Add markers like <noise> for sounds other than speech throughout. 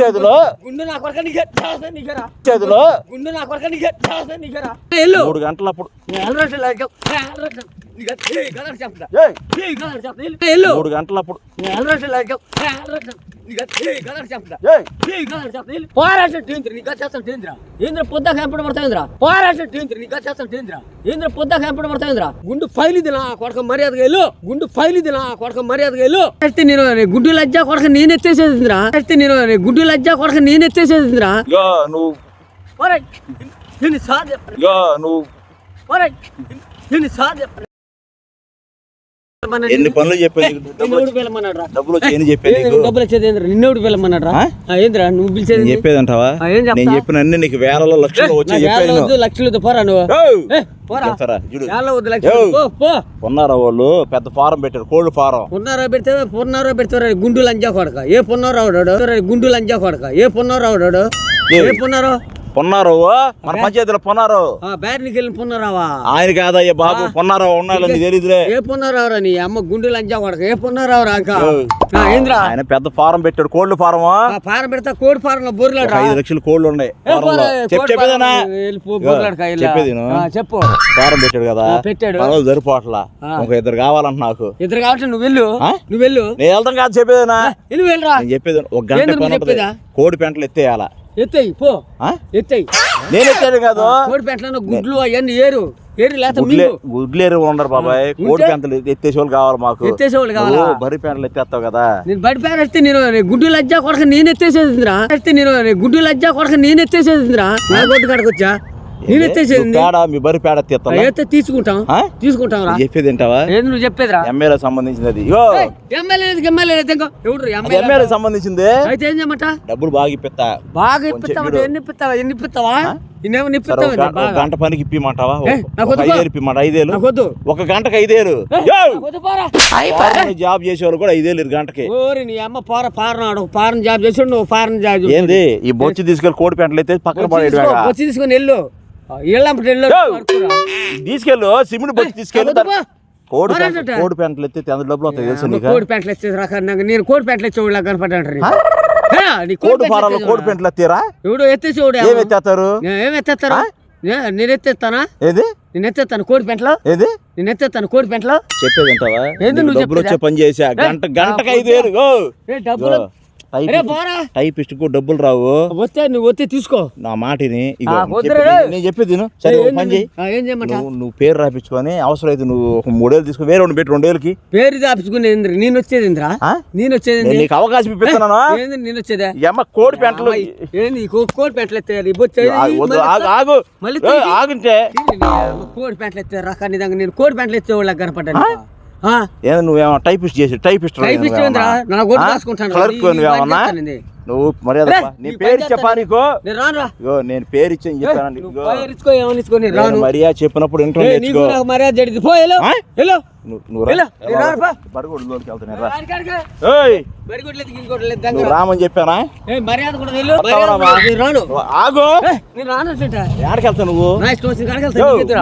చేతిలో? గుండు నా నీకేరా. చేతిలో? గుండు నా వెళ్ళు. మూడు గంటలప్పుడు. మూడు గంటలప్పుడు. లాగా ఎల్లరట్టు నీకే ఏ గలర్ చెప్తా. ఏయ్, ఏ గలర్ చెప్తా. పోరాట టేంద్ర నీకు చేస్తాం టేంద్ర ఏంద్ర? పొద్దాక ఎంపడ పడతాయింద్ర పోరాట టేంద్ర నీకు చేస్తాం టేంద్ర ఏంద్ర? పొద్దాక ఎంపడ పడతాయింద్ర గుండు ఫైల్ ఇది నా కొడక మర్యాదగా వెళ్ళు. గుండు ఫైల్ ఇది నా కొడక మర్యాదగా వెళ్ళు. అయితే నేను గుడ్డు లజ్జా కొడక నేను ఎత్తేసేదిరా అయితే నేను గుడ్డు లజ్జా కొడక నేను ఎత్తేసేదిరా నువ్వు నేను సార్ చెప్పను. నువ్వు నేను సార్ చెప్పను. ఎన్ని పనులు చెప్పేది? డబ్బులు వచ్చి చెప్పేది డబ్బులు వచ్చేది ఏంద్ర? నిన్నోడు? ఏంద్రా? నువ్వు పిలిచేది చెప్పేది అంటావా? నేను చెప్పిన అన్ని నీకు వేలలో లక్షలు వచ్చి చెప్పేది లక్షలు పోరా నువ్వు. ఉన్నారా వాళ్ళు? పెద్ద ఫారం పెట్టారు కోల్డ్ ఫారం. పున్నారో పెడితే పున్నారో పెడతారు గుండు లంజా కొడక. ఏ పున్నారో గుండు లంజా కొడక. ఏ పున్నారో ఏ. పున్నారో? పొన్నారు మన పంచాయతీలో పొన్నారు? ఆ బ్యాట్నికి వెళ్ళిన పున్నారావా? ఆయన కాదయ్యా బాబు? పొన్నారో ఉన్నాడో నీకు తెలియదులే ఏ పున్నారావురా నీ అమ్మ గుండు లంజా కొడక ఏ పున్నారావురా ఏంద్రా? ఆయన పెద్ద ఫారం పెట్టాడు. కోల్డ్ ఫారం ఫారం పెడతా కోడి ఫారంలో బొర్లాడు ఐదు లక్షలు కోళ్ళు ఉన్నాయి చెప్పేదేనా చెప్పేది. చెప్పు. ఫారం పెట్టాడు కదా. పెట్టాడు. ఆ. ఒక ఇద్దరు కావాలంట నాకు. ఇద్దరు కాబట్టి నువ్వు వెళ్ళు? నువ్వు వెళ్ళు. నేను వెళ్తాం కాదు చెప్పేదేనా వెళ్ళరా. చెప్పేది ఒక గంట? కోడి పెంటలు ఎత్తేయాల. ఎత్తేయి పో? ఎత్తేయి. నేను ఎత్తాను కాదు. కోడి పెట్టలను గుడ్లు అవన్నీ ఏరు. ఏరు లేత గుడ్లే గుడ్లేరు ఉండరు బాబాయ్. కోడి? పెంటలు ఎత్తేసే వాళ్ళు కావాలి మాకు. ఎత్తేసేవాళ్ళు కావాలా? నువ్వు బరి పెంటలు ఎత్తేస్తావు కదా. నేను బయట పేరేస్తే నేను నేను గుడ్డు లజ్జా కొడక నేను ఎత్తేసేదిరా అయితే నేను గుడ్డు లజ్జా కొడక నేను ఎత్తేసేదిరా నా గొడ్డు కాడకు పేడ మీ బరి పేడ తీసుకుంటాం. చెప్పేది ఏంటావా ఏంది నువ్వు చెప్పేదిరా. ఎమ్మెల్యే సంబంధించింది అది ఇగో ఎమ్మెల్యే ఎమ్మెల్యే ఎవడు ఎమ్మెల్యే ఎమ్మెల్యే సంబంధించింది. అయితే ఏం చేయమంట? డబ్బులు బాగా ఇప్పిస్తా. బాగా ఇప్పిస్తావా. ఎన్ని ఎన్ని గంట- పనికి ఇప్పిమంటావా? నాకు ఒక ఇప్పిమంట గంటకి ఫారెన్ జాబ్ చేసేవాళ్ళు కూడా ఇరు గంటకి. ఓరి నీ అమ్మ పార పారనాడు. పారన్ జాబ్ చేసాడు నువ్వు పారన్ జాబ్. ఏంది? ఈ బొచ్చి తీసుకెళ్ళి కోడి పెంటలు అయితే పక్కన పడేడు వచ్చి తీసుకొని వెళ్ళు. వెళ్ళు. తీసుకెళ్ళు సిమెంట్ బొచ్చి తీసుకెళ్ళి. కోడి. కోడి పెంటలు ఎత్తే ఎంత డబ్బులు వస్తాయి తెలుసు కోడి పెంటలు ఎత్తేసి రాక నాకు నేను కోడి పెంటలు ఎత్తేవాళ్ళ కనపడ్డాడు ఆ? నీ కోడి ఫారంలో కోడి పెంటలు ఎత్తారా? ఎవడు ఎత్తేసేవాడు ఏమి ఎత్తేస్తారు? ఏమి ఎత్తేస్తారు? ఏ, నేను ఎత్తేస్తానా? ఏది? నేను ఎత్తేస్తాను కోడి పెంటలో ఏది? నేను ఎత్తేస్తాను కోడి పెంటలో చెప్పేది ఏంటవా నువ్వు డబ్బులు వచ్చే? పని చేసా గంట గంటకి ఏ డబ్బులు టైపిస్ట్కు డబ్బులు రావు. వస్తే నువ్వు వస్తే తీసుకో. నా మాటిని నేను చెప్పేది-. సరే పని చేయి. నువ్వు పేరు రాపించుకొని అవసరం అయితే నువ్వు ఒక మూడేళ్ళు తీసుకుని వేరే రెండు పెట్టి రెండేళ్ళకి. పేరు దాపించుకుని ఏంద్ర నేను వచ్చేది ఏంద్రా ఆ? నేను వచ్చేది? నీకు అవకాశం ఇప్పిస్తున్నాను? <laughs> ఏంది నేను వచ్చేదా? అమ్మ కోడి పెంటలు. కోడి పెంటలు ఎత్తారు ఆగు, మళ్ళీ ఆగుంటే. కోడి పెంటలు ఎత్తారు రకాన్ని నేను కోడి పెంటలు ఎత్తేవాళ్ళకి కనపడ్డాను. ఏదో నువ్వేమో టైపిస్ట్ చేసి టైపిస్ట్ క్లర్క్ నువ్వేమన్నా నువ్వు మర్యాద రే, నీ పేరు చెప్పా నీకు? రా ఇగో నేను పేరు ఇచ్చాను నువ్వు రాను. మర్యాద చెప్పినప్పుడు నువ్వు నువ్వు రా. రా నువ్వు. రామని చెప్పానా? నువ్వు ఆగు. వెళ్తావు నువ్వు?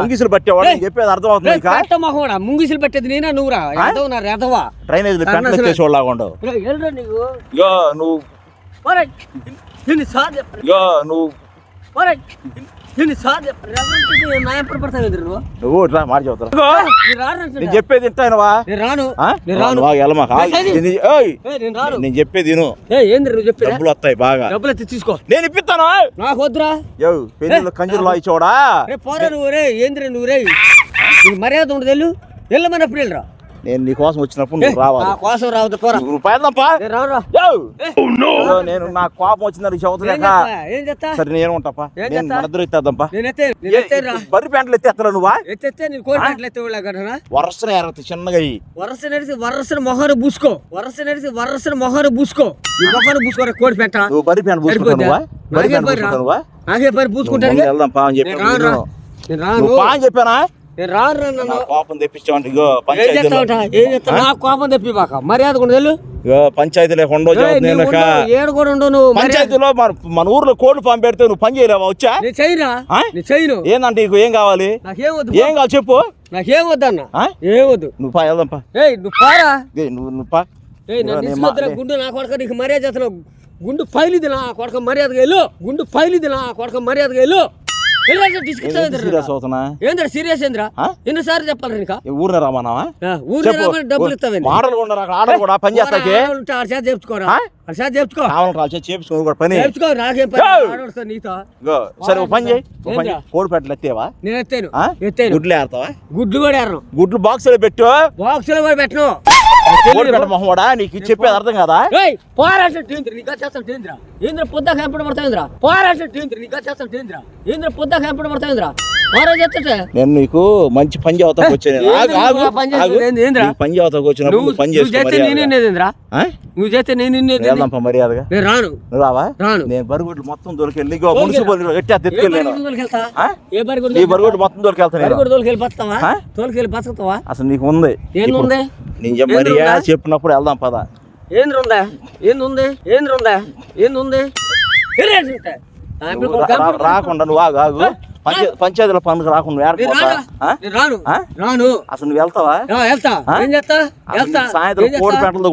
ముంగిసులు పట్టేవాడు చెప్పేది అర్థం అవుతుంది ముంగిసులు పెట్టేది నేనా నువ్వురా? ఎదవ నా రెదవా డ్రైనేజీలు పెంటలు సరే. ఎత్తేసి వాళ్ళగా ఉండవు. రేయ్, వెళ్ళరా నీకు ఇగో నువ్వు నువ్వు ఎప్పుడు నువ్వు ఇట్లా మాట చెబుతావు. నేను. చెప్పేది ఇంటానవా నేను రాను. రాను. నేను చెప్పేది విను. డబ్బులు వస్తాయి బాగా. డబ్బులు తీసుకో. నేను ఇప్పిస్తాను నాకు వద్దురా. యో పెళ్ళిలో కంజూరులో ఇచ్చోడా రే పోరా నువ్వు రే ఏంద్రా నువ్వు రే. నీకు మర్యాద ఉండదు వెళ్ళు. వెళ్ళమన్నప్పుడు వెళ్ళరా. నేను నీ కోసం వచ్చినప్పుడు నువ్వు రావాలి. నా కోసం రావద్దు పోరా. నువ్వు పైదమ్మా నేను నా కోపం వచ్చిందని చేస్తా? ఏం చేస్తా? సరే నేను ఉంటాపా నేను చేస్తా? మన ఇద్దరు ఇద్దాంపా నేను ఎత్తే నేను ఎత్తేరా? బరి ప్యాంట్లు ఎత్తేస్తారా నువ్వా? ఎత్తెత్తే నేను కోడి వరసన ఎరగతి చిన్నగా వరస నడిచి వరసన మొహరు పూసుకో. వరస నడిచి వరసన మొహరు పూసుకో. నీ మొహరు పూసుకోరా కోడి పెట్ట నువ్వు బరి ప్యాంట్ పూసుకుంటావు నువ్వా? బరి నాకే ప్యాంట్. పూసుకుంటావు నాకే పూసుకుంటాను వెళ్దాం పా అని చెప్పి నేను రాను. పా అని చెప్పానా? నేను రాను నా కోపం ఇగో పంచాయతీలో ఏం నా కోపం తెప్పి మర్యాద కూడా ఇగో పంచాయతీలో వెనక. ఉండవు, ఏడు కూడా ఉండవు నువ్వు. పంచాయతీలో మన మన ఊర్లో కోడి ఫామ్ పెడితే నువ్వు పని చేయలేవా? వచ్చా? నేను చేయరా? నేను చేయను ఏందంటే నీకు ఏం కావాలి? నాకేం వద్దు. ఏం కావాలి చెప్పు. నాకేం వద్దన్న? ఏం వద్దు. నువ్వు పా వెళ్దాం పా. ఏయ్ నువ్వు పారా. నువ్వు నువ్వు పా. ఏయ్ నన్ను నేను గుండు నా కొడక నీకు మర్యాద చేస్తున్నావు. గుండు ఫైల్ ఇది నా కొడక మర్యాదగా వెళ్ళు. గుండు ఫైల్ ఇది నా కొడక మర్యాదగా వెళ్ళు. సీరియస్ అవుతున్నా? ఏంద్రా సీరియస్ చెప్పాలి ఊరిని రామని డబ్బులు కూడా కూడా పని చేస్తాకి? చెప్పుకోరా చెప్పుకో కూడా పని. చెప్పుకో నాకేం పని? Go! ఆడొస్తా నీతో. ఇగో, సరే ఓ పని చేయి. ఓ పని ఏంద్రా? కోడి పెట్టలు ఎత్తేవా? నేను ఎత్తాను. ఆ? ఎత్తాను. గుడ్లు గుడ్లు కూడా గుడ్లు బాక్స్లో పెట్టు. బాక్సులో కూడా పెట్టను. కోడి పెట్ట మొహమ్మడా నీకు చెప్పేది అర్థం కదా? చేస్తాను ఏంద్ర పొద్దాక ఎంపడ పడతాయింద్ర పోరాటం టేంద్ర నీకు చేస్తాను టేంద్ర ఏంద్ర పొద్దాక ఎంపడ పడతాయింద్ర నేను నీకు మంచి పని చదువుతాకు వచ్చాను పని పని వచ్చినప్పుడు నువ్వు పని చేస్తే నేను మర్యాదగా. నిన్నేదింద్రా ఆ? నువ్వు చేస్తే నేను నిన్నేది వెళ్దాం పా మర్యాదగా. నేను రాను. రావా? రాను. నేను బరుగుడ్లు మొత్తం దొరికెళ్ళి మున్సిపల్ ఎట్టి ఏ తెచ్చుకెళ్ళాను బరిగొడ్డు నీ బరుగుడ్లు మొత్తం దొరికెళ్తాను తోలుకెళ్ళి బతుకుతావా? ఆ? తోలుకెళ్ళి బతుకుతావా? అసలు నీకు ఉంది. ఏంది ఉంది? నేను చెప్ప- ఏంది మర్యాద ఉందా? చెప్పినప్పుడు వెళ్దాం పద. ఏంద్ర ఉందా ఏంది ఉంది ఏంద్ర ఉందా ఏంది ఉంది రాకుండా నువ్వు ఆగు ఆగు. పంచాయతీ పంచాయతీల పనులకు రాకుండా? రాను. రాను. అసలు నువ్వు వెళ్తావా? వెళ్తా? ఏం చేస్తా? వెళ్తా. సాయంత్రం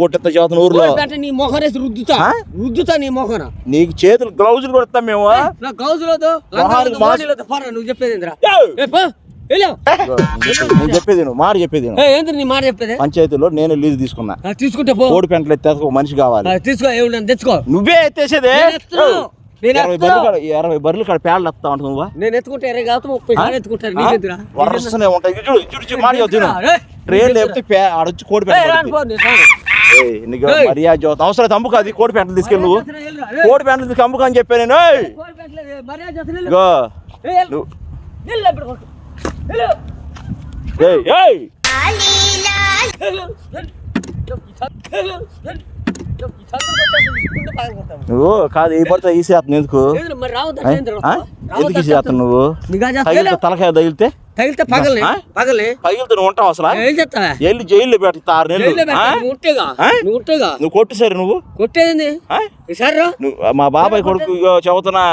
కొట్టేస్తా చదువుతున్న ఊర్లో. నీ మొహం వేసి రుద్దుతా? రుద్దుతా నీ మొహన నీకు చేతులు గ్లౌజులు కొడతాం మేము నా నువ్వు చెప్పేది నేను చెప్పేది నువ్వు మాట చెప్పేది నీ మాట చెప్పేది? పంచాయతీలో నేను లీజు తీసుకున్నా. తీసుకుంటే పో. కోడి పెంటలు ఎత్తే ఒక మనిషి కావాలి. తీసుకో ఏమన్నా తెచ్చుకో. నువ్వే ఎత్తేసేదే? ఇరవై. బర్రెలు కాడ ఇరవై బర్రెలు కాడ పేడలు ఎత్తా ఉంటా నువ్వా. నేను ఎత్తుకుంటే ఇరవై కాదు ముప్పై సార్లు ఎత్తుకుంటారు. నీకెందురా వరసనే ఉంటాయి. ఇటు చూడు, ఇటు చూడు, మాట చెప్తున్నా. ఏయ్, ట్రైన్ లేకపోతే ఆడొచ్చి కోడి. మర్యాద అవసరం అమ్ముకు అది కోడి పెంటలు తీసుకెళ్ళి. నువ్వు కోడి పెంటలు తీసుకు అమ్ముకు అని చెప్పాను నేను. ఏయ్! కోడి ఏ, చేస్తున్నా. నువ్వు కాదు ఈ పడితే ఈ చేస్తాను ఎందుకు? ఎందుకు ఈ చేస్తాను నువ్వు. తలకాయ తగిలితే? తగిలితే పగలే? పగలే. తగిలితే నువ్వు ఉంటావు అసలు? ఏం చేస్తా వెళ్ళి జైల్లో ఆరు నెలలు? పెట్టు, నువ్వు ఉంటేగా? నువ్వు ఉంటేగా నువ్వు కొట్టు సరే నువ్వు కొట్టేది నువ్వు మా బాబాయ్ కొడుకు చెబుతున్నా.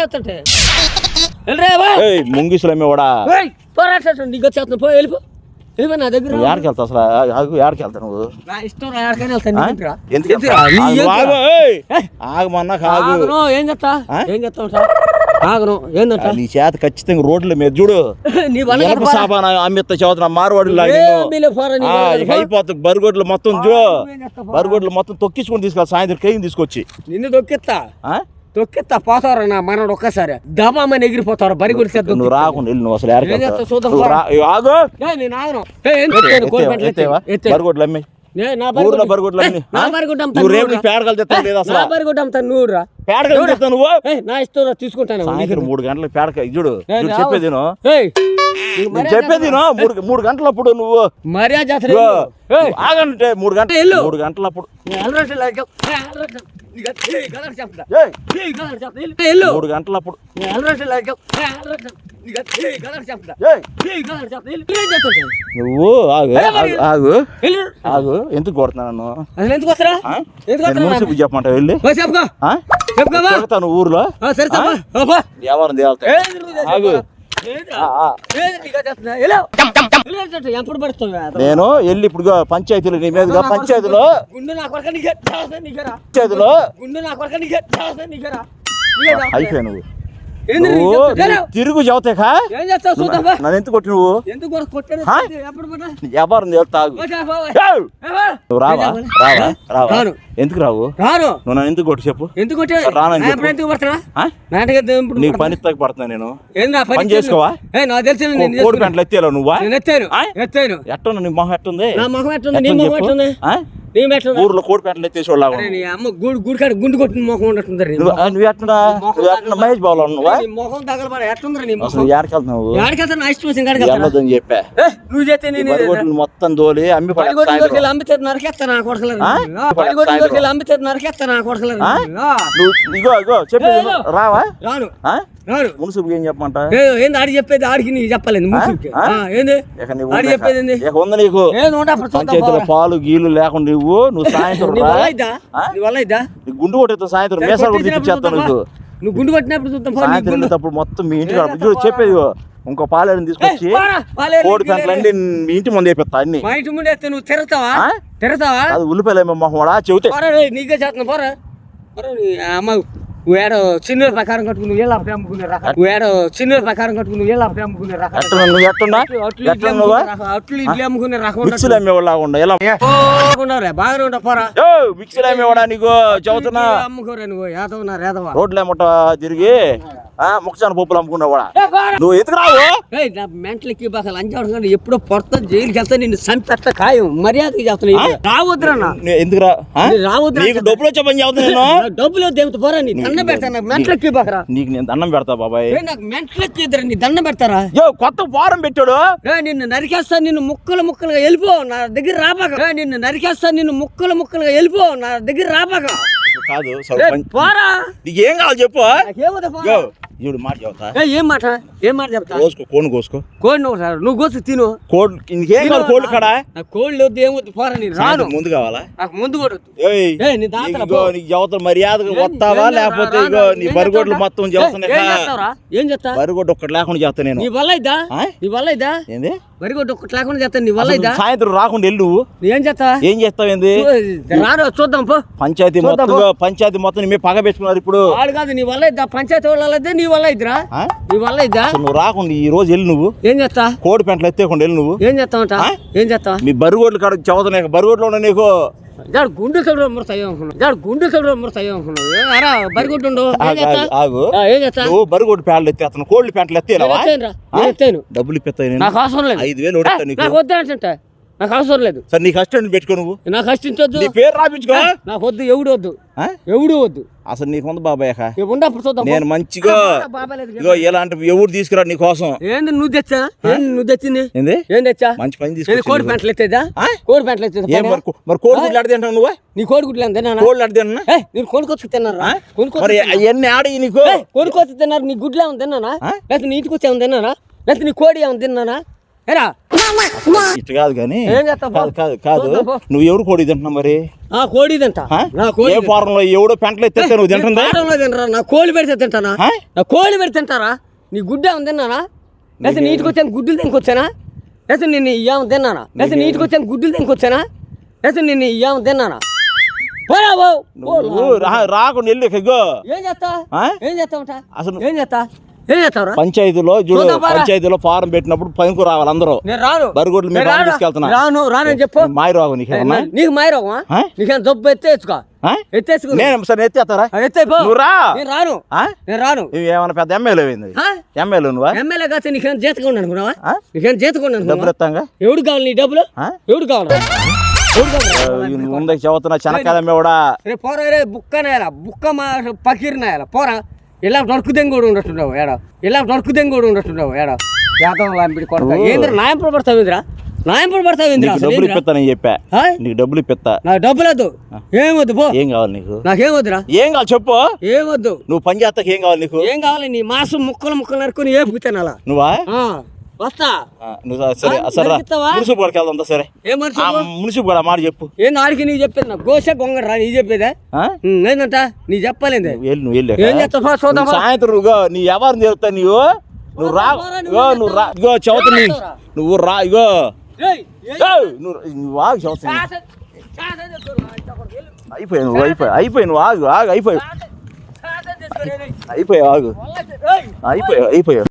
చెప్తుంటే ముంగిసులు అమ్మేవాడా పోరాటం నీకు వచ్చేస్తున్నా పో వెళ్ళిపో. నా దగ్గర నువ్వు ఏడకి వెళ్తావు అసలు? ఏడకి వెళ్తావు నా ఇష్టం వెళ్తాను. ఆగమన్నా ఏం? చేస్తా? ఆ? ఏం చేస్తావు సార్? ఆగను ఏందంట నీ చేత ఖచ్చితంగా రోడ్ల మీద చూడు. ఎనప సాబాన అమ్మిత్త చదువుతున్నా మారవాడి. అయిపోతుంది. బరిగొడ్లు మొత్తం చూ? బరిగొడ్లు మొత్తం తొక్కించుకొని తీసుకెళ్ళి సాయంత్రం కేయిని తీసుకొచ్చి. నిన్ను దొక్కిస్తా ఆ? దొక్కిస్తా పోతారా నా మనోడు ఒక్కసారి. దబామని ఎగిరిపోతారు బరి గురించి నువ్వు రాకుండా వెళ్ళి నువ్వు అసలు. బరిగొడ్లు అమ్మి. ఊర్లో బరిగొడ్లు అమ్మి బరిగొడ్డు రేపు. పేడగలు తెస్తావు లేదు బరిగొడ్డు నువ్వు రా. తెస్తావు నువ్వు? ఏయ్, నా ఇష్టం రా, తీసుకుంటాను సాయంత్రం మూడు గంటలకు పేడక చూడు. చెప్పేది నేను చెప్పేది. మూడు మూడు గంటలప్పుడు నువ్వు. మర్యాద ఆగంటే మూడు గంటలు. మూడు గంటలప్పుడు. మూడు గంటలప్పుడు? నువ్వు? ఆగు ఆగు, ఆగు. ఎందుకు కొడుతున్నా నన్ను? అసలు ఎందుకు వస్తారా? ఎందుకు చెప్పమంటావు? వెళ్ళి. తిరుగుతాను ఊర్లో. నేను వెళ్ళి ఇప్పుడు పంచాయతీలు నీ మీదుగా పంచాయతీలో. పంచాయతీలో. అయిపోయా నువ్వు తిరుగు చదువుతాకా. నన్ను ఎందుకు కొట్టి నువ్వు బా. నువ్వు రావా? రావా? రావా? రాను. ఎందుకు రావు? రాను. నువ్వు నన్ను ఎందుకు కొట్టి చెప్పు? ఎందుకు కొట్టావు? రానని నా చెప్పు. ఎప్పుడు ఎందుకు పడుతున్నా ఆ? నాటక ఇప్పుడు నీకు పని తగ్గ పడుతున్నా నేను. పని చేసుకోవా? కోడి. పెంటలు ఎత్తేలా నువ్వా? ఎత్తాను. ఎట్టుంది? నీ మొహం ఎట్టుంది? నా మొహం నీ ఎట్టుంది? మొహం? ఊర్లో కోడి పెంటలు ఎత్తేసి వాళ్ళగా అరే, నీ అమ్మ గుడి గుడికాడ గుండు కొట్టిన మొహం ఉన్నట్టుంది నీ నువ్వు ఎట్లా నువ్వు ఎట్లా మహేష్ బాబు నువ్వా మొహం తగలబడ ఎట్లుందిరా నీ మొహం ఎక్కడికి వెళ్తున్నావు ఎక్కడికెళ్తా నా ఇష్టం వచ్చిన? వెళ్ళదని చెప్పా. నువ్వు చేస్తే నేను మొత్తం దోలి అమ్మి పడ పడిగొడ్డు దొరికి అమ్మితే నరకేస్తా నా కొడకలేదు దొరికి అమ్మితే నరకేస్తా నా కొడకలేదు? నువ్వు ఇగో ఇగో విను. రావా? రాను. మున్సిపల్ ఏం చెప్పమంట? ఏంది ఆడి చెప్పేది? ఆడికి నీకు చెప్పలేదు ఏంది? ఆడి చెప్పేది ఏంది? ఉంది నీకు. పంచాయతీలో. పాలు గీలు లేకుండా నువ్వు నువ్వు సాయంత్రం <laughs> గుండు కొట్టేస్తా సాయంత్రం మేసాలు కూడా తిప్పించేస్తాను నీకు. నువ్వు గుండు కొట్టినప్పుడు. వెళ్ళేటప్పుడు మొత్తం మీ. చూడు చెప్పేది. ఇంకో పాలేరుని తీసుకొచ్చి పాలేరు కోడి అండి మీ ఇంటి ముందు వేపిస్తా అన్ని. మా ఇంటి ముందు వేస్తే నువ్వు అది ఉల్లిపాయలు చెబితే రే, నీకే చేస్తున్నా పోరా. అమ్మ. వేడ చిన్న ప్రకారం కట్టుకుని నువ్వు ఎలా వేడ చిన్న ప్రకారం కట్టుకుని నువ్వు ఎలా అమ్ముకునే రకాలు ఎట్లా నువ్వు ఎట్టున్నా అట్లు ఇడ్లీ అమ్ముకునే మిక్సీలు అమ్మేవాళ్ళ ఉండ? ఎలా? ఉండవులే బాగానే ఉండవు పోరా. మిక్సీలు అమ్మేవాడా నీకు? చదువుతున్నా? అమ్ముకోరా నువ్వు ఏదవునా రేదవా రోడ్లు ఏమట తిరిగి. ఆ ముక్కచాన పప్పులు అమ్ముకున్నావాడా నువ్వు ఎందుకు రావు మెంటలకి బాగా లంచాడు ఎప్పుడో పొడతా జైలుకి వెళ్తా నిన్ను చంపెట్ట ఖాయం. మర్యాదకి చెప్తున్నా రావద్దురన్నా నీ- ఎందుకు రా ఆ? నీ రావద్దురా నీకు డబ్బులు వచ్చే పని చదువుతా నేను? నా డబ్బులు దేవత పోరా నీ దండం పెడతాను మెంటలకి బాకరా నీకు నేను దండం పెడతా బాబాయ్. నాకు మెంటలకి ఇద్దరు నీ దండం పెడతారా? యో కొత్త వారం పెట్టాడు. నిన్ను నరికేస్తా నిన్ను ముక్కలు ముక్కలుగా వెళ్ళిపో నా దగ్గర రాబాక. నిన్ను నరికేస్తా నిన్ను ముక్కలు ముక్కలుగా వెళ్ళిపో నా దగ్గర రాబాక. కాదు ఏ, పోరా. నీకు ఏం కావాలి చెప్పు ఇప్పుడు మాట చెబుతా ఏ, మాట ఏం మాట చెప్తా కోసుకో కోను కోసుకో కోడి నువ్వు సార్ నువ్వు కోసి తిను కోడ్ నీకేం కావాలి కోళ్ళు కాడా నాకు కోళ్ళు వద్దు ఏమొద్దు పోరా నేను రాను ముందు కావాలా నాకు ముందు కూడా చెబుతా మర్యాదగా వస్తావా లేకపోతే? ఇగో నీ బరిగొడ్లు? మొత్తం ఏ, చెబుతున్నా ఏం చేస్తా బరిగొడ్డు ఒక్కటి లేకుండా చేస్తా నేను నీ వల్ల ఇద్దా ఆ? నీ వల్ల ఇద్దా ఏంది వరిగొడ్డు ఒకటి లేకుండా చేస్తా. నీ వల్ల అసలు సాయంత్రం రాకుండా వెళ్ళు. నువ్వు ఏం చేస్తా? ఏం చేస్తావు ఏంది? రాను చూద్దాం పో. పంచాయతీ మొత్తం పంచాయతీ మొత్తం నీ పగ పెట్టుకున్నారు ఇప్పుడు. వాడు కాదు నీ వల్ల ఇద్దా? పంచాయతీ వాళ్ళ నీ వల్ల ఇద్దరా? నీ వల్ల ఇద్దా? నువ్వు రాకుండా ఈ రోజు వెళ్ళి నువ్వు. ఏం చేస్తా? కోడి పెంటలు ఎత్తేకుండా వెళ్ళి నువ్వు. ఏం చేస్తావంట? ఆ? ఏం చేస్తావా? మీ బరిగొడ్లు కాడ చదువుతున్నా బరిగొడ్లు ఉన్నా నీకు. గుండె అనుకున్నావు? గుండె అనుకున్నావు? ఏ, అరా ఆగు, చేస్తా ఏం నువ్వు బరిగొడ్డు పేడలు ఎత్తేస్తాను కోళ్ళు నేను ఎత్తాను డబ్బులు ఇప్పిస్తాయి నేను. నాకు అవసరం లేదు. ఐదు వేలు నీకు. నాకు వద్దు అంటే నాకు అవసరం లేదు. సరే నీకు అసిస్టెంట్ పెట్టుకో నువ్వు. నాకు కష్టించొద్దు నీ పేరు రాపించుకో. నాకు వద్దు ఎవడు వద్దు. ఆ? ఎవడు వద్దు. అసలు నీకు ఉంది బాబాయ్ ఉండప్పుడు చూద్దాం. నేను మంచిగా. ఇగో ఇలాంటి ఎవరు తీసుకురా నీ కోసం. ఏంది నువ్వు తెచ్చా? ఏంది నువ్వు తెచ్చింది? ఏంది? ఏం తెచ్చా? మంచి పని తీసుకొచ్చి కోడి పెంటలు ఎత్తేదా? ఆ? కోడి పెంటలు ఎత్తేదా? ఏం మరి కోడి గుడ్లు ఆడదేంటావు నువ్వు? నీ కోడి గుడ్లు ఎంత కోళ్ళు ఏ నేను కొనుక్కొచ్చి తిన్నారా కొనుక్కొచ్చి మరి అవన్నీ ఆడి నీకు. ఏ, కొనుక్కొచ్చి తిన్నారు నీ గుడ్లు ఏమైనా తిన్నానా? లేకపోతే నీ ఇంటికి వచ్చి ఏమైనా తిన్నానా? లేకపోతే నీ కోడి ఏమైనా తిన్నానా? ఏరా? ఇటు కాదు కానీ ఏం చేస్తావు కాదు కాదు కాదు. నువ్వు ఎవడు కోడి తింటున్నావు మరి? ఆ కోడి తింటా? నా కోడి ఏ ఫారంలో ఎవడో పెంటలు ఎత్తేస్తే నువ్వు తింటుందా? తినరా? నా కోడి పెడితే తింటానా? నా కోడి పెడితే తింటారా? నీ గుడ్డ ఏమైనా తిన్నానా? లేకపోతే నీ ఇంటికి వచ్చాను గుడ్డులు తినుకొచ్చానా? లేకపోతే నేను ఏమైనా తిన్నానా? లేకపోతే నీ ఇంటికి వచ్చాను గుడ్డులు తినుకొచ్చానా? లేకపోతే నేను ఏమైనా తిన్నానా? రాకుండా వెళ్ళి ఏం చేస్తా? ఏం చేస్తావుట అసలు ఏం చేస్తా పంచాయతీలో చూడు. పంచాయతీలో ఫారం పెట్టినప్పుడు పనికి రావాలి అందరూ. రాను. బరిగొడ్లు. తీసుకెళ్తున్నా. రాను రానని చెప్పు. మాయ రావు నీకేమన్నా నీకు మాయరోగమా ఆ? నీకేం జబ్బు ఎత్తేచ్చుకో ఆ? ఎత్తేసుకో. నేను సరే ఎత్తేస్తారా? ఎత్తేపో రా. నేను రాను? నేను రాను. ఏమైనా పెద్ద ఎమ్మెల్యే అయింది? ఎమ్మెల్యే నువ్వా? ఎమ్మెల్యే కాస్తే నీకేం జీతకుండా అనుకున్నావా? నీకేం జీతకుండా డబ్బులు ఎత్తాంగా ఎవడు కావాలి నీ డబ్బులు? ఎవడు కావాలి? ముందుకు చదువుతున్నా చెనక్కాయ అమ్మేవాడా రే పోరా రే బుక్క నాయాల బుక్క మా పకీర్ నాయాల పోరా. ఇలా దొరుకుదెంగ కూడా ఉన్నట్టున్నావు ఏడా? ఇలా దొరుకుదెంగ కూడా ఉన్నట్టున్నావు ఏడా? యాదవ్ లాంటి కొడతా ఏంద్ర నాయంపుడు పడతావేంద్రా నీకు అసలు డబ్బులు ఏందిరా? ఇప్పిస్తానని చెప్పా? నీకు డబ్బులు ఇప్పిస్తా. నాకు డబ్బులు వద్దు. ఏమొద్దు పో. ఏం కావాలి నీకు? నాకేమొద్దురా ఏం కావాలి చెప్పు. ఏమొద్దు నువ్వు పని చేస్తాక ఏం కావాలి నీకు? ఏం కావాలి నీ మాసం ముక్కలు ముక్కలు నరుకుని ఏపుకు తినాలా నువ్వా? ఆ, వస్తా. నువ్వు సరే సరే గడికి వెళ్దాం ఏ గడ మాట చెప్పు. ఏంది ఆడికి నీకు చెప్పేది నా గోస గొంగరా నీ చెప్పేదే? ఏందంట? నీ చెప్పలేంది. వెళ్ళు నువ్వు వెళ్ళు. ఏం చేస్తావు? చూద్దాం. సాయంత్రం నీ ఎవరిని చెప్తా నీవు? నువ్వు రా ఇగో నువ్వు రా ఇగో చదువుతా నీ నువ్వు రా ఇగో. నువ్వు నువ్వు ఆగు చదువుతా. అయిపోయావు నువ్వు అయిపోయి అయిపోయి నువ్వు ఆగు ఆగు అయిపోయి శాసన- శాసన చేసుకోరా, ఏయ్. అయిపోయావు ఆగు. అయిపోయావు అయిపోయావు